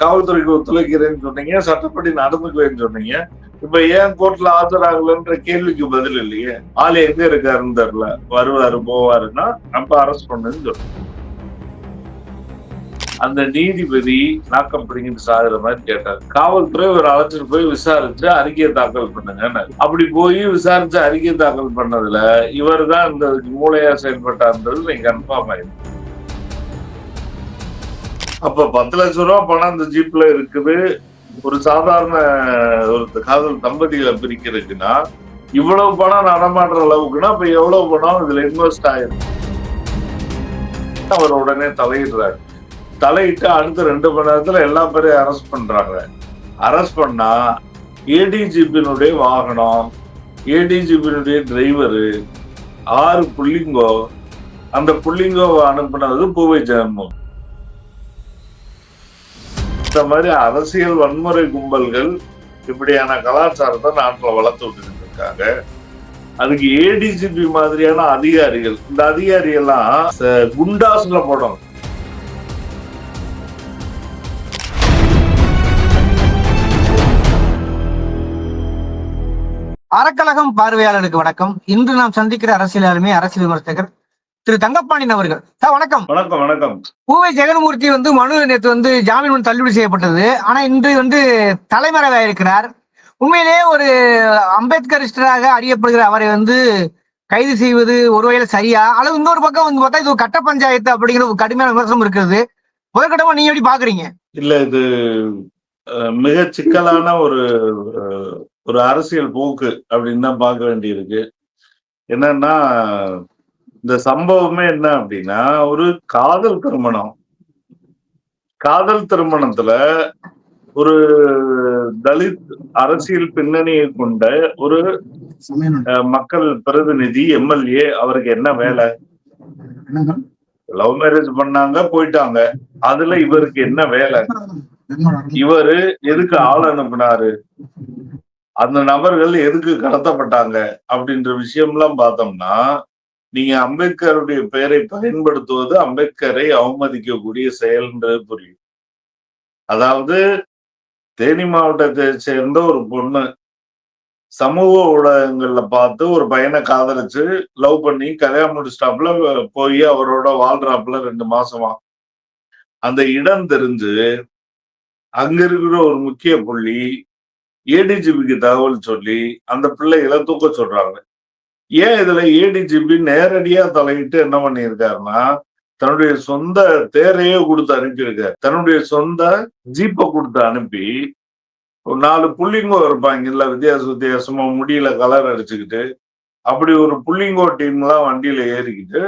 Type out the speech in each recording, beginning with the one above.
காவல்துறைக்கு ஒத்துழைக்கிறேன்னு சொன்னீங்க சட்டப்படி நடந்துக்குவேன்னு சொன்னீங்க. இப்ப ஏன் கோர்ட்ல ஆஜராகலன்ற கேள்விக்கு பதில் இல்லையே? ஆள் எங்க இருக்காருன்னு தெரியல. வருவாரு போவாருன்னா நம்ம அரெஸ்ட் பண்ணுன்னு சொல்றோம். அந்த நீதிபதி நாக்கம் பிடிங்கிட்டு சாகுற மாதிரி கேட்டார். காவல்துறை ஒரு அழைச்சிட்டு போய் விசாரிச்சு அறிக்கையை தாக்கல் பண்ணுங்க அப்படி போய் விசாரிச்சு அறிக்கை தாக்கல் பண்ணதுல இவர் தான் இந்த மூளையா செயல்பட்டார்ன்றது நீங்க கன்ஃபார்ம் ஆயிருக்கு அப்ப பத்து லட்சம் ரூபா பணம் அந்த ஜீப்ல இருக்குது. ஒரு சாதாரண ஒரு காதல் தம்பதிகளை பிரிக்கிறதுக்குன்னா இவ்வளவு பணம் நடமாடுற அளவுக்குன்னா இப்ப எவ்வளவு பணம் இதுல இன்வெஸ்ட் ஆயிருக்கு அவர் உடனே தலையிடுறாரு. தலையிட்டு அடுத்த ரெண்டு மணி நேரத்துல எல்லா பேரையும் அரெஸ்ட் பண்றாங்க. அரெஸ்ட் பண்ணா ஏடிஜிபியினுடைய வாகனம் ஏடிஜிபியினுடைய டிரைவரு ஆறு புள்ளிங்கோ அந்த புள்ளிங்கோவை அனுப்புனது பூவை ஜெயமோகன். இந்த மாதிரி அரசியல் வன்முறை கும்பல்கள் இப்படியான கலாச்சாரத்தை நாட்டில் வளர்த்து விட்டுக்கிட்டு இருக்காங்க அதுக்கு ஏடிஜிபி மாதிரியான அதிகாரிகள் இந்த அதிகாரிகள்லாம் குண்டாஸ்ல போடணும். அறக்கழகம் பார்வையாளருக்கு வணக்கம். இன்று நாம் சந்திக்கிற அரசியல் அரசியல் விமர்சகர் திரு தங்கப்பாண்டியன் அவர்கள். சார் வணக்கம். வணக்கம் வணக்கம். பூவை ஜெகன்மூர்த்தி வந்து மனு நேற்று வந்து ஜாமீன் மனு தள்ளுபடி செய்யப்பட்டது. ஆனா இன்று வந்து தலைமறைவாக இருக்கிறார் உண்மையிலேயே ஒரு அம்பேத்கரிஸ்டராக அறியப்படுகிற அவரை வந்து கைது செய்வது ஒரு வகையில சரியா? அல்லது இன்னொரு பக்கம் வந்து பார்த்தா இது ஒரு கட்ட பஞ்சாயத்து அப்படிங்கிற ஒரு கடுமையான விமர்சனம் இருக்கிறது. முதற்கட்டமா நீங்க எப்படி பாக்குறீங்க? இல்ல இது மிக சிக்கலான ஒரு ஒரு அரசியல் போக்கு அப்படின்னு தான் பார்க்க வேண்டியிருக்கு. என்னன்னா இந்த சம்பவமே என்ன அப்படின்னா ஒரு காதல் திருமணம். காதல் திருமணத்துல ஒரு தலித் அரசியல் பின்னணியை கொண்ட ஒரு மக்கள் பிரதிநிதி எம்எல்ஏ அவருக்கு என்ன வேலை? லவ் மேரேஜ் பண்ணாங்க போயிட்டாங்க. அதுல இவருக்கு என்ன வேலை? இவரு எதுக்கு ஆள் அனுப்புனாரு? அந்த நபர்கள் எதுக்கு கடத்தப்பட்டாங்க? அப்படின்ற விஷயம்லாம் பார்த்தோம்னா நீங்க அம்பேத்கருடைய பெயரை பயன்படுத்துவது அம்பேத்கரை அவமதிக்கக்கூடிய செயல்ன்றது புரியும். அதாவது தேனி மாவட்டத்தை சேர்ந்த ஒரு பொண்ணு சமூக ஊடகங்கள்ல பார்த்து ஒரு பையனை காதலிச்சு லவ் பண்ணி கல்யாணம் முடிச்சிட்டாப்புல போய் அவரோட வாழ்றாப்புல ரெண்டு மாசமா. அந்த இடம் தெரிஞ்சு அங்க இருக்கிற ஒரு முக்கிய புள்ளி ஏடிஜிபிக்கு தகவல் சொல்லி அந்த பிள்ளைகளை தூக்க சொல்றாங்க. ஏன் இதுல ஏடிஜிபி நேரடியா தலையிட்டு என்ன பண்ணியிருக்காருன்னா தன்னுடைய சொந்த தேரையே கொடுத்து அனுப்பியிருக்காரு. தன்னுடைய சொந்த ஜீப்பை கொடுத்து அனுப்பி ஒரு நாலு புள்ளிங்கோ இருப்பாங்க இல்லை வித்தியாச வித்தியாசமா முடியல கலர் அடிச்சுக்கிட்டு அப்படி ஒரு புள்ளிங்கோ டீம்லாம் வண்டியில ஏறிக்கிட்டு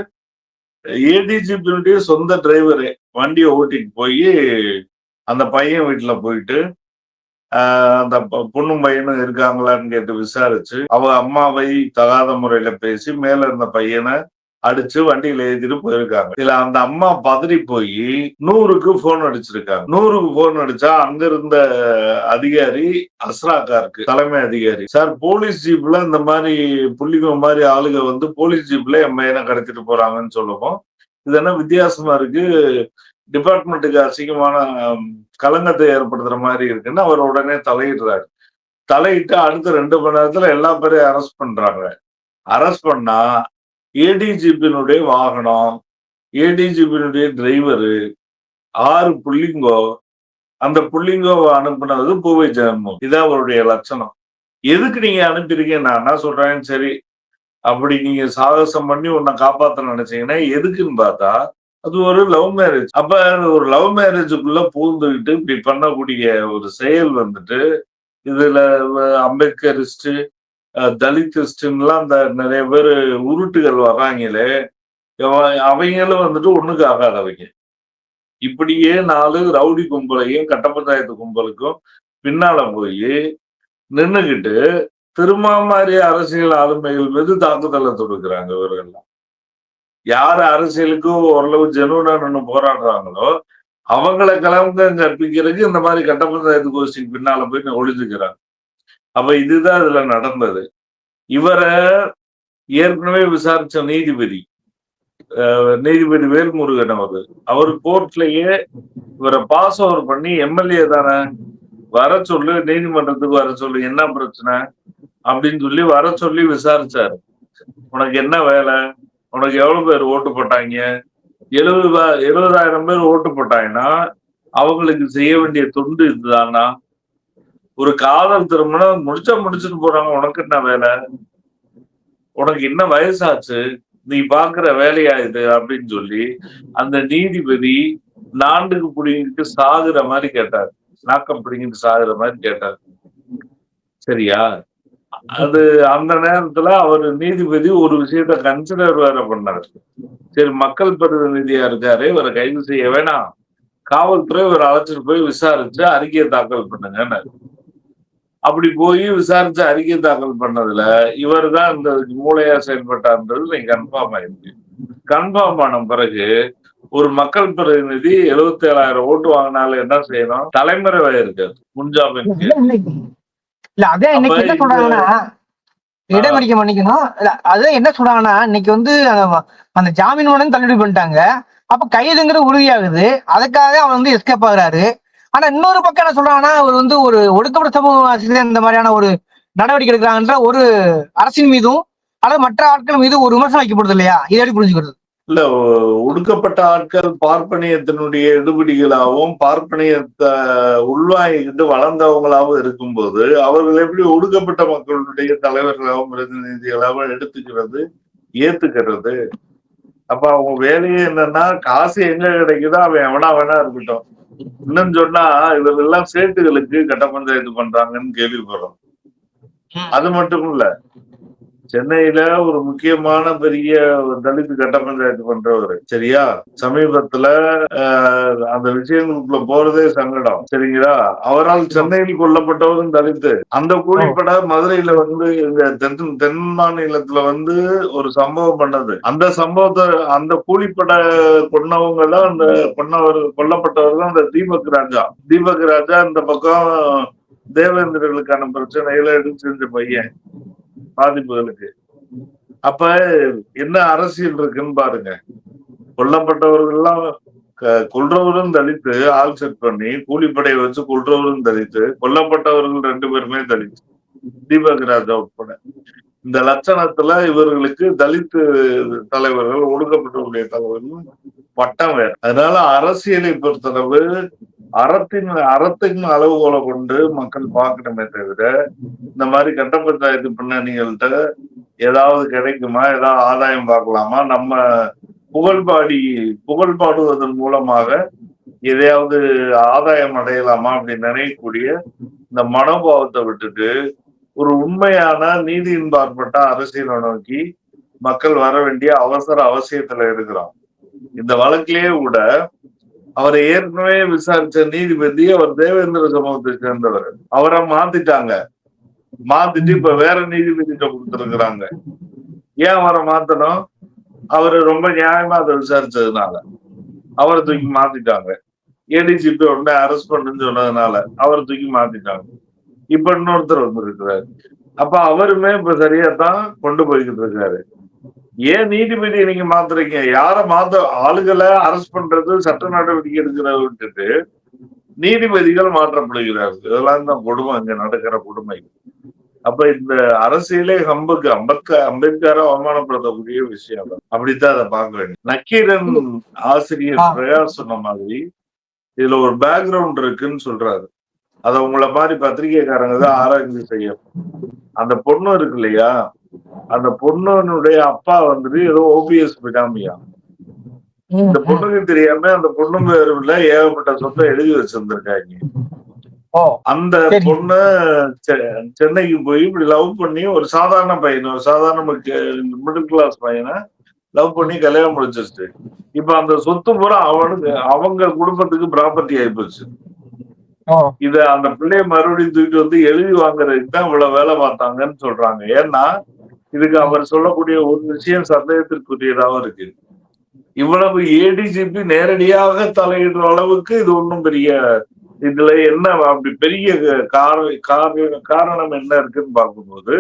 ஏடிஜிபியுடைய சொந்த டிரைவரு வண்டியை ஓட்டிட்டு போய் அந்த பையன் வீட்டில் போயிட்டு அந்த பொண்ணும் பையனும் இருக்காங்களான்னு கேட்டு விசாரிச்சு அவ அம்மாவை தகாத முறையில பேசி மேல இருந்த பையனை அடிச்சு வண்டியில ஏத்திட்டு போயிருக்காங்க. இதுல அந்த அம்மா பதறி போய் நூறுக்கு போன் அடிச்சிருக்காங்க. நூறுக்கு போன் அடிச்சா அங்க இருந்த அதிகாரி அஸ்ராக்காருக்கு தலைமை அதிகாரி சார் போலீஸ் ஜீப்ல இந்த மாதிரி புள்ளிங்க மாதிரி ஆளுங்க வந்து போலீஸ் ஜீப்ல என் பையனை கடத்திட்டு போறாங்கன்னு சொல்லுவோம். இது என்ன வித்தியாசமா இருக்கு? டிபார்ட்மெண்ட்டுக்கு அசிங்கமான களங்கத்தை ஏற்படுத்துற மாதிரி இருக்குன்னு அவர் உடனே தலையிடுறாரு. தலையிட்டு அடுத்த ரெண்டு மணி நேரத்துல எல்லா பேரையும் அரெஸ்ட் பண்றாங்க. அரெஸ்ட் பண்ணா ஏடிஜிபியினுடைய வாகனம் ஏடிஜிபியினுடைய டிரைவரு ஆறு புள்ளிங்கோ அந்த புள்ளிங்கோவை அனுப்புனது பூவை ஜென்மம் இதான் அவருடைய லட்சணம். எதுக்கு நீங்க அனுப்பியிருக்கீங்க? நான் என்ன சொல்றேன்? சரி அப்படி நீங்க சாகசம் பண்ணி உன்னை காப்பாற்ற நினைச்சீங்கன்னா எதுக்குன்னு பார்த்தா அது ஒரு லவ் மேரேஜ். அப்ப ஒரு லவ் மேரேஜுக்குள்ள பூந்துக்கிட்டு இப்படி பண்ணக்கூடிய ஒரு செயல் வந்துட்டு இதுல அம்பேத்கரிஸ்ட் தலித்திஸ்ட்லாம் அந்த நிறைய பேர் உருட்டுகள் வர்றாங்களே அவங்களும் வந்துட்டு ஒண்ணுக்கு ஆகாதவங்க. இப்படியே நாலு ரவுடி கும்பலையும் கட்ட பஞ்சாயத்து கும்பலுக்கும் பின்னால போய் நின்றுக்கிட்டு திருமாமாரி அரசியல் ஆளுமைகள் மீது தாக்குதலை தொடுக்கிறாங்க இவர்கள்லாம். யார் அரசியலுக்கு ஓரளவு ஜெனுவனா நின்று போராடுறாங்களோ அவங்கள கலங்கம் கற்பிக்கிறதுக்கு இந்த மாதிரி கட்ட பஞ்சாயத்து கோஷ்டிக்கு பின்னால போய் ஒழிஞ்சுக்கிறாங்க அப்ப இதுதான் இதுல நடந்தது. இவரை ஏற்கனவே விசாரிச்ச நீதிபதி அஹ், நீதிபதி வேல்முருகன் அவர் அவர் கோர்ட்லயே இவரை பாஸ் ஓவர் பண்ணி எம்எல்ஏ தானே வர சொல்லு நீதிமன்றத்துக்கு வர சொல்லு என்ன பிரச்சனை? அப்படின்னு சொல்லி வர சொல்லி விசாரிச்சாரு. உனக்கு என்ன வேலை? உனக்கு எவ்வளவு பேர் ஓட்டு போட்டாங்க? எழுபது எழுபதாயிரம் பேர் ஓட்டு போட்டாங்கன்னா அவங்களுக்கு செய்ய வேண்டிய தொண்டு இதுதானா? ஒரு காதல் திருமணம் முடிச்சா முடிச்சுட்டு போறாங்க உனக்கு என்ன வேலை? உனக்கு என்ன வயசாச்சு? நீ பாக்குற வேலையா இது? அப்படின்னு சொல்லி அந்த நீதிபதி நாண்டுக்கு புடிங்கிட்டு சாகுற மாதிரி கேட்டார். நாக்கம் பிடிங்கிட்டு சாகுற மாதிரி கேட்டார். சரியா? அது அந்த நேரத்துல அவர் நீதிபதி ஒரு விஷயத்த கன்சிடர் வேற பண்ணார். சரி மக்கள் பிரதிநிதியா இருக்காரு இவரை கைது செய்ய வேணாம். காவல்துறை இவர் அழைச்சிட்டு போய் விசாரிச்சு அறிக்கையை தாக்கல் பண்ணுங்கன்னு அப்படி போய் விசாரிச்சு அறிக்கை தாக்கல் பண்ணதுல இவர் தான் இந்த மூளையா செயல்பட்டார்ன்றது நீங்க கன்ஃபார்ம் ஆயிருக்கு. கன்ஃபார்ம் ஆன பிறகு ஒரு மக்கள் பிரதிநிதி எழுபத்தி ஏழாயிரம் ஓட்டு வாங்கினாலும் என்ன செய்யணும்? தலைமறைவா இருக்காது முன்ஜாமீனுக்கு இல்ல அதே இன்னைக்கு என்ன சொல்றாங்கன்னா இடைமறிக்க மன்னிக்கணும். இல்ல, அதான் என்ன சொல்றாங்கன்னா இன்னைக்கு வந்து அந்த- ஜாமீன் உடனே தள்ளுபடி பண்ணிட்டாங்க. அப்ப கைதுங்கிற உறுதியாகுது. அதுக்காக அவன் வந்து எஸ்கேப் ஆகுறாரு. ஆனா இன்னொரு பக்கம் என்ன சொல்றாங்கன்னா அவர் வந்து ஒரு ஒடுக்கப்பட்ட சமூக இந்த மாதிரியான ஒரு நடவடிக்கை எடுக்கிறாங்கன்ற ஒரு அரசின் மீதும் அல்லது மற்ற ஆட்கள் மீது ஒரு விமர்சனம் வைக்கப்படுது இல்லையா? இதை எப்படி புரிஞ்சுக்கிறது? இல்ல ஒடுக்கப்பட்ட ஆட்கள் பார்ப்பனியத்தினுடைய எடுபிடிகளாகவும் பார்ப்பனியத்தை உள்வாங்கிக்கிட்டு வளர்ந்தவங்களாகவும் இருக்கும்போது அவர்கள் எப்படி ஒடுக்கப்பட்ட மக்களுடைய தலைவர்களாகவும் பிரதிநிதிகளாகவும் எடுத்துக்கிறது ஏத்துக்கிறது? அப்ப அவங்க வேலையே என்னன்னா காசு எங்க கிடைக்குதோ அவன் எவனா வேணா இருக்கட்டும். இன்னும் சொன்னா இவரெல்லாம் சேட்டுகளுக்கு கட்ட பஞ்சாயத்து பண்றாங்கன்னு கேள்விப்படுறோம். அது மட்டும் இல்ல. சென்னையில ஒரு முக்கியமான பெரிய ஒரு தலித் கட்ட பண்றவர் சரியா? சமீபத்துல ஆஹ், அந்த விஷயங்களுக்குள்ள போறதே சங்கடம் சரிங்களா? அவரால் சென்னையில் கொல்லப்பட்டவரும் தலித்து. அந்த கூலிப்பட மதுரையில வந்து இந்த தென் தென் மாநிலத்துல வந்து ஒரு சம்பவம் பண்ணது. அந்த சம்பவத்தை அந்த கூலிப்பட கொன்னவங்க தான் அந்த கொன்னவர் கொல்லப்பட்டவர் தான் அந்த தீபக் ராஜா. தீபக் ராஜா இந்த பக்கம் தேவேந்திரர்களுக்கான பிரச்சனைகளை எடுத்து செஞ்ச பையன். பாதிப்புகளுக்கு. அப்ப என்ன அரசியல் இருக்குன்னு பாருங்க. கொல்லப்பட்டவர்கள்லாம் எல்லாம் கொல்றவரும் தலித்து ஆள் செட் பண்ணி கூலிப்படையை வச்சு கொல்றவரும் தலித்து கொல்லப்பட்டவர்கள் ரெண்டு பேருமே தலித்து. தீபக் ராஜா உட்பட. இந்த லட்சணத்துல இவர்களுக்கு தலித்து தலைவர்கள் ஒடுக்கப்பட்டவர்களுடைய தலைவர்கள் பட்டம் வேறு அதனால அரசியலை பொறுத்தளவு அறத்தின் அறத்தின் அளவுகோலை கொண்டு மக்கள் பார்க்கணுமே தவிர இந்த மாதிரி கட்ட பஞ்சாயத்து பின்னணிகள்கிட்ட ஏதாவது கிடைக்குமா? ஏதாவது ஆதாயம் பார்க்கலாமா? நம்ம புகழ்பாடி புகழ் பாடுவதன் மூலமாக எதையாவது ஆதாயம் அடையலாமா அப்படின்னு நினைக்கக்கூடிய இந்த மனோபாவத்தை விட்டுட்டு ஒரு உண்மையான நீதியின் பார்ப்பட்ட அரசியலை நோக்கி மக்கள் வர வேண்டிய அவசர அவசியத்துல இருக்கிறோம். இந்த வழக்கிலேயே கூட அவரை ஏற்கனவே விசாரிச்ச நீதிபதி அவர் தேவேந்திர சமூகத்தை சேர்ந்தவர். அவரை மாத்திட்டாங்க. மாத்திட்டு இப்ப வேற நீதிபதிகிட்ட கொடுத்துருக்குறாங்க. ஏன் அவரை மாத்தணும்? அவரு ரொம்ப நியாயமா அதை விசாரிச்சதுனால. அவரை தூக்கி மாத்திட்டாங்க. ஏடிஜிபி உடனே அரெஸ்ட் பண்ணுன்னு சொன்னதுனால அவரை தூக்கி மாத்திட்டாங்க. இப்ப இன்னொருத்தர் வந்திருக்கிறாரு. அப்ப அவருமே இப்ப சரியா தான் கொண்டு போய்கிட்டு இருக்காரு. ஏன் நீதிபதியை நீங்க மாத்துறீங்க? யார மாத்த ஆளுகளை அரெஸ்ட் பண்றது சட்ட நடவடிக்கை எடுக்கிறத விட்டுட்டு நீதிபதிகள் மாற்றப்படுகிறார்கள் இதெல்லாம் தான் கொடுமை இங்க நடக்கிற கொடுமை. அப்ப இந்த அரசியலே ஹம்புக்கு அம்பேத்கர் அம்பேத்கரை அவமானப்படுத்தக்கூடிய விஷயம் தான் அப்படித்தான் அதை பார்க்க வேண்டும். நக்கீரன் ஆசிரியர் ஆ. பிரயாஸ் சொன்ன மாதிரி இதுல ஒரு பேக்ரவுண்ட் இருக்குன்னு சொல்றாரு. அத உங்களை மாதிரி பத்திரிகைக்காரங்க தான் ஆராய்ச்சி செய்யும் அந்த பொண்ணு இருக்கு இல்லையா? அந்த பொண்ணுனுடைய அப்பா வந்துட்டு ஏதோ ஓபிஎஸ் பினாமியா இந்த பொண்ணுக்கு தெரியாம அந்த பொண்ணு பேருல ஏகப்பட்ட சொத்தை எழுதி வச்சிருந்திருக்காங்க. அந்த. பொண்ணு சென்னைக்கு போய் இப்படி லவ் பண்ணி ஒரு சாதாரண பையன் ஒரு சாதாரண மிடில் கிளாஸ் பையனை லவ் பண்ணி கல்யாணம் முடிச்சிருச்சு இப்ப அந்த சொத்து பூரா அவனுக்கு அவங்க குடும்பத்துக்கு ப்ராப்பர்ட்டி ஆயிப்போச்சு இத அந்த பிள்ளைய மறுபடியும் தூக்கிட்டு வந்து எழுதி வாங்குறதுக்கு தான் இவ்வளவு வேலை பார்த்தாங்கன்னு சொல்றாங்க. ஏன்னா இதுக்கு அவர் சொல்லக்கூடிய ஒரு விஷயம் சந்தேகத்திற்குரியதாகவும் இருக்கு. இவ்வளவு ஏடிஜிபி நேரடியாக தலையிடுற அளவுக்கு இது ஒன்றும் பெரிய இதுல என்ன அப்படி பெரிய காரணம் காரணம் என்ன இருக்குன்னு பார்க்கும்போது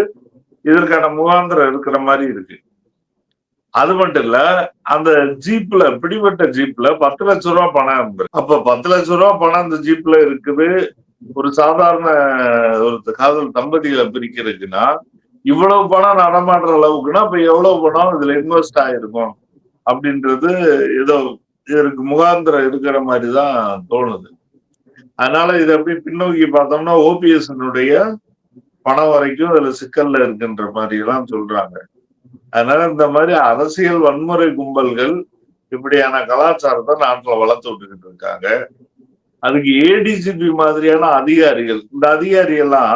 இதற்கான முகாந்திரம் இருக்கிற மாதிரி இருக்கு. அது மட்டும் இல்ல அந்த ஜீப்ல பிடிபட்ட ஜீப்ல பத்து லட்சம் ரூபாய் பணம் இருந்தது அப்ப பத்து லட்சம் ரூபாய் பணம் அந்த ஜீப்ல இருக்குது. ஒரு சாதாரண ஒரு காதல் தம்பதிகளை பிரிக்கிறதுக்குன்னா இவ்வளவு பணம் நடமாடுற அளவுக்குன்னா இப்ப எவ்வளவு பணம் இதுல இன்வெஸ்ட் ஆயிருக்கும்? அப்படின்றது ஏதோ இதற்கு முகாந்திரம் இருக்கிற மாதிரி தான் தோணுது. அதனால இதை அப்படி பின்னோக்கி பார்த்தோம்னா ஓபிஎஸ்னுடைய பணம் வரைக்கும் அதுல சிக்கல்ல இருக்குன்ற மாதிரி எல்லாம் சொல்றாங்க. அதனால இந்த மாதிரி அரசியல் வன்முறை கும்பல்கள் இப்படியான கலாச்சாரத்தை நாட்டுல வளர்த்து விட்டுக்கிட்டு இருக்காங்க. அதுக்கு ஏடிஜிபி மாதிரியான அதிகாரிகள் இந்த அதிகாரி எல்லாம்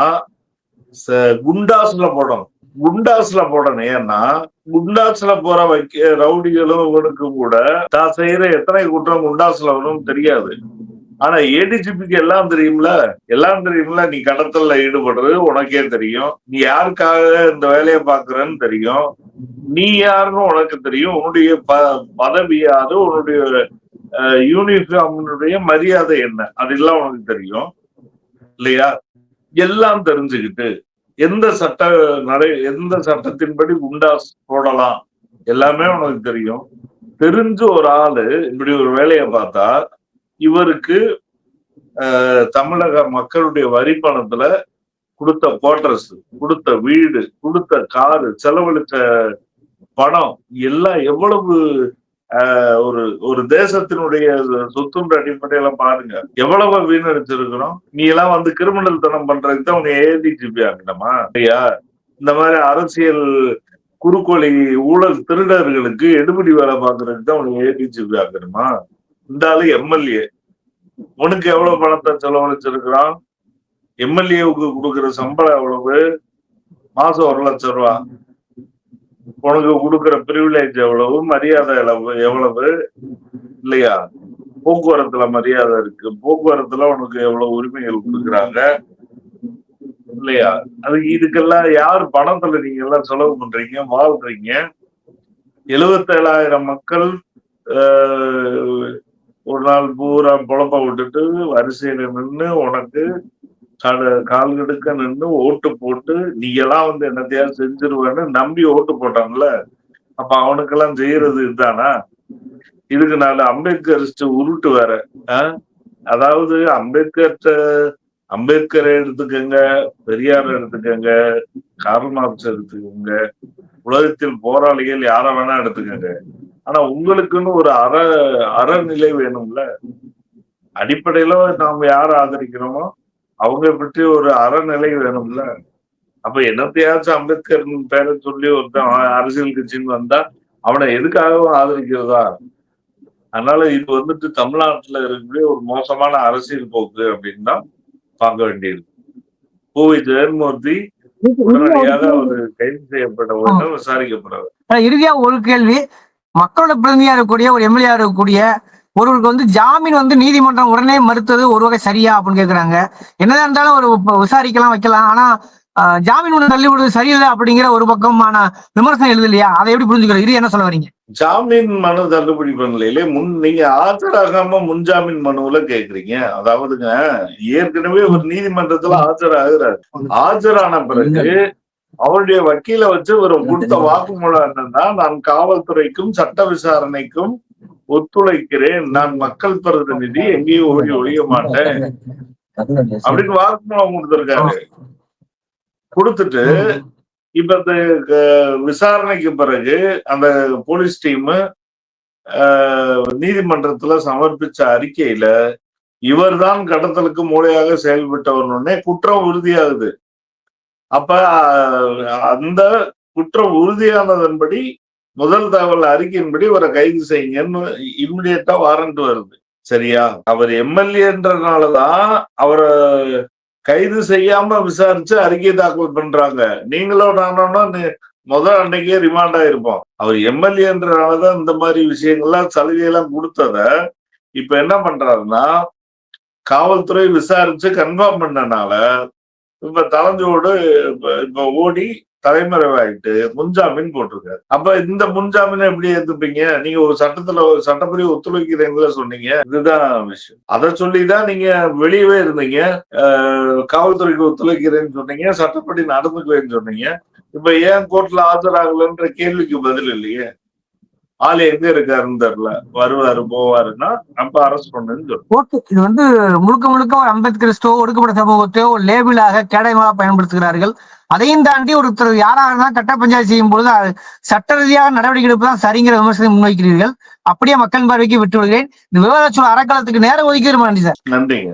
குண்டாஸ்ல போடணும். குண்டாஸ்ல போடணும். ஏன்னா குண்டாஸ்ல போற வைக்க ரவுடிகளும் இவனுக்கும் கூட தான் செய்யற எத்தனை குற்றம் குண்டாஸ்ல வரும் தெரியாது. ஆனா ஏடிஜிபிக்கு எல்லாம் தெரியும்ல? எல்லாம் தெரியும்ல? நீ கடத்தல்ல ஈடுபடுறது உனக்கே தெரியும். நீ யாருக்காக இந்த வேலையை பாக்குறன்னு தெரியும். நீ யாருன்னு உனக்கு தெரியும். உன்னுடைய ப பதவி உன்னுடைய யூனிஃபார்முடைய மரியாதை என்ன? அதெல்லாம் உனக்கு தெரியும். இல்லையா? எல்லாம் தெரிஞ்சுக்கிட்டு எந்த சட்ட நடை எந்த சட்டத்தின்படி குண்டாஸ் போடலாம்? எல்லாமே உனக்கு தெரியும். தெரிஞ்ச ஒரு ஆளு இப்படி ஒரு வேலையை பார்த்தா இவருக்கு தமிழக மக்களுடைய வரி பணத்துல கொடுத்த குவார்டர்ஸ் கொடுத்த வீடு கொடுத்த காரு செலவழித்த பணம் எல்லாம் எவ்வளவு ஒரு ஒரு தேசத்தினுடைய சொத்துன்ற அடிப்படையில பாருங்க. எவ்வளவு வீணடிச்சிருக்கிறோம். நீ எல்லாம் வந்து கிரிமினல் தனம் பண்றதுக்கு தான் உங்க ஏடிஜிபி ஆகணுமா இல்லையா இந்த மாதிரி அரசியல் குறுக்கோளி ஊழல் திருடர்களுக்கு எடுபடி வேலை பார்க்கறதுக்கு தான் உனக்கு ஏடிஜிபி ஆகணுமா இந்த ஆளு எம்எல்ஏ உனக்கு எவ்வளவு பணத்தை செலவழிச்சிருக்கிறான்? எம்எல்ஏவுக்கு கொடுக்குற சம்பளம் எவ்வளவு? மாசம் ஒரு லட்சம் ரூபா. உனக்கு கொடுக்குற பிரிவிலேஜ் எவ்வளவு மரியாதை எவ்வளவு எவ்வளவு? இல்லையா? போக்குவரத்துல மரியாதை இருக்கு. போக்குவரத்துல உனக்கு எவ்வளவு உரிமைகள் கொடுக்குறாங்க? இல்லையா? அது இதுக்கெல்லாம் யார் பணத்துல நீங்க எல்லாம் செலவு பண்றீங்க வாழ்றீங்க? எழுபத்தேழாயிரம் மக்கள் ஆஹ், ஒரு நாள் பூரா பொழப்ப விட்டுட்டு வரிசையில நின்று உனக்கு கால- கால் கெடுக்க நின்று ஓட்டு போட்டு நீ எல்லாம் வந்து என்னத்தையாவது செஞ்சிருவேன்னு நம்பி ஓட்டு போட்டாங்கல்ல அப்ப அவனுக்கெல்லாம் செய்யறது இதுதானா இதுக்கு நாலு அம்பேத்கரிஸ்ட் உருட்டு வேற. ஆஹ்? அதாவது அம்பேத்கர் அம்பேத்கரை எடுத்துக்கங்க பெரியார் எடுத்துக்கங்க கார்ல் மார்க்ஸ் எடுத்துக்கோங்க உலகத்தில் போராளிகள் யார வேணா எடுத்துக்கங்க. ஆனா உங்களுக்குன்னு ஒரு அற அறநிலை வேணும்ல. அடிப்படையில நாம யார் ஆதரிக்கிறோமோ அவங்க பற்றி ஒரு அறநிலை வேணும்ல. அப்ப என்னத்தையாச்சும் அம்பேத்கர் பேரை சொல்லி ஒருத்தன் அரசியல் கட்சின்னு வந்தா அவனை எதுக்காகவும் ஆதரிக்கிறதா? அதனால இது வந்துட்டு தமிழ்நாட்டுல இருக்கக்கூடிய ஒரு மோசமான அரசியல் போக்கு அப்படின்னு தான் பார்க்க வேண்டியது. பூவி ஜெயன்மூர்த்தி உடனடியாக அவர் கைது செய்யப்பட்ட உடனே விசாரிக்கப்படுறாரு ஆனா, இறுதியா ஒரு கேள்வி. மக்களோட பிரதிநிதியா இருக்கக்கூடிய ஒரு எம்எல்ஏ இருக்கக்கூடிய ஒருவருக்கு வந்து ஜாமீன் வந்து நீதிமன்றம் உடனே மறுத்தது ஒரு வகை சரியா அப்படின்னு கேக்குறாங்க. என்னதான் இருந்தாலும் ஒரு விசாரிக்கலாம் வைக்கலாம். ஆனா ஜாமீன் ஒன்று தள்ளி விடுறது சரியில்லை அப்படிங்கிற ஒரு பக்கமான விமர்சனம் எழுது இல்லையா அதை எப்படி புரிஞ்சுக்கிறோம் இது என்ன சொல்ல வரீங்க? ஜாமீன் மனு தள்ளுபடி பண்ணலையிலே முன் நீங்க ஆஜராகாம முன்ஜாமீன் மனுவுல கேக்குறீங்க. அதாவதுங்க ஏற்கனவே ஒரு நீதிமன்றத்துல ஆஜராகிறாரு. ஆஜரான பிறகு அவருடைய வக்கீல வச்சு ஒரு கொடுத்த வாக்குமூலம் என்னன்னா நான் காவல்துறைக்கும் சட்ட விசாரணைக்கும் ஒத்துழைக்கிறேன். நான் மக்கள் பிரதிநிதி எங்கேயும் ஓடி ஒழிய மாட்டேன். அப்படின்னு வாக்குமூலம் கொடுத்திருக்காரு. கொடுத்துட்டு இப்ப இந்த விசாரணைக்கு பிறகு அந்த போலீஸ் டீம் நீதிமன்றத்துல சமர்ப்பிச்ச அறிக்கையில இவர்தான் கடத்தலுக்கு மூளையாக செயல்பட்டவர்னே குற்றம் உறுதியாகுது. அப்ப அந்த குற்றம் உறுதியானதன்படி முதல் தகவல் அறிக்கையின்படி அவரை கைது செய்யுங்கன்னு இம்மிடியட்டா வாரண்ட் வருது. சரியா? அவர் எம்எல்ஏன்றனாலதான் அவரை கைது செய்யாம விசாரிச்சு அறிக்கை தாக்கல் பண்றாங்க. நீங்களும் நானும்னா முதல் அன்னைக்கே ரிமாண்ட் ஆயிருப்போம். அவர் எம்எல்ஏன்றனாலதான் இந்த மாதிரி விஷயங்கள்லாம் சலுகையெல்லாம் கொடுத்தத இப்ப என்ன பண்றாருன்னா காவல்துறை விசாரிச்சு கன்ஃபார்ம் பண்ணனால இப்ப தலைஞ்சோடு இப்ப ஓடி தலைமறைவாயிட்டு முன்ஜாமீன் போட்டிருக்காரு. அப்ப இந்த முன்ஜாமீனை எப்படி ஏத்துப்பீங்க? நீங்க ஒரு சட்டத்துல ஒரு சட்டப்படி ஒத்துழைக்கிறீங்களா சொன்னீங்க. இதுதான் விஷயம். அதை சொல்லிதான் நீங்க வெளியவே இருந்தீங்க. காவல்துறைக்கு ஒத்துழைக்கிறேன்னு சொன்னீங்க. சட்டப்படி நடந்துக்குவேன்னு சொன்னீங்க. இப்ப ஏன் கோர்ட்ல ஆஜராகலன்ற கேள்விக்கு பதில் இல்லையே? ஆள் எங்க இருக்காருன்னு தெரியல. வருவாரு போவாருன்னா நம்ம அரெஸ்ட் பண்ணுன்னு ஓகே இது வந்து முழுக்க முழுக்க ஒரு அம்பேத்கரிஸ்டோ ஒடுக்கப்பட்ட சமூகத்தையோ ஒரு லேபிளாக கேடயமாக பயன்படுத்துகிறார்கள். அதையும் தாண்டி ஒருத்தர் யாராக இருந்தாலும் கட்ட பஞ்சாயத்து செய்யும் பொழுது சட்ட ரீதியாக நடவடிக்கை எடுப்பதான் சரிங்கிற விமர்சனம் முன்வைக்கிறீர்கள். அப்படியே மக்கள் பார்வைக்கு விட்டு விடுகிறேன் இந்த விவாதச்சொல் அறக்காலத்துக்கு நேரம் ஒதுக்கி நன்றி சார்? நன்றிங்க.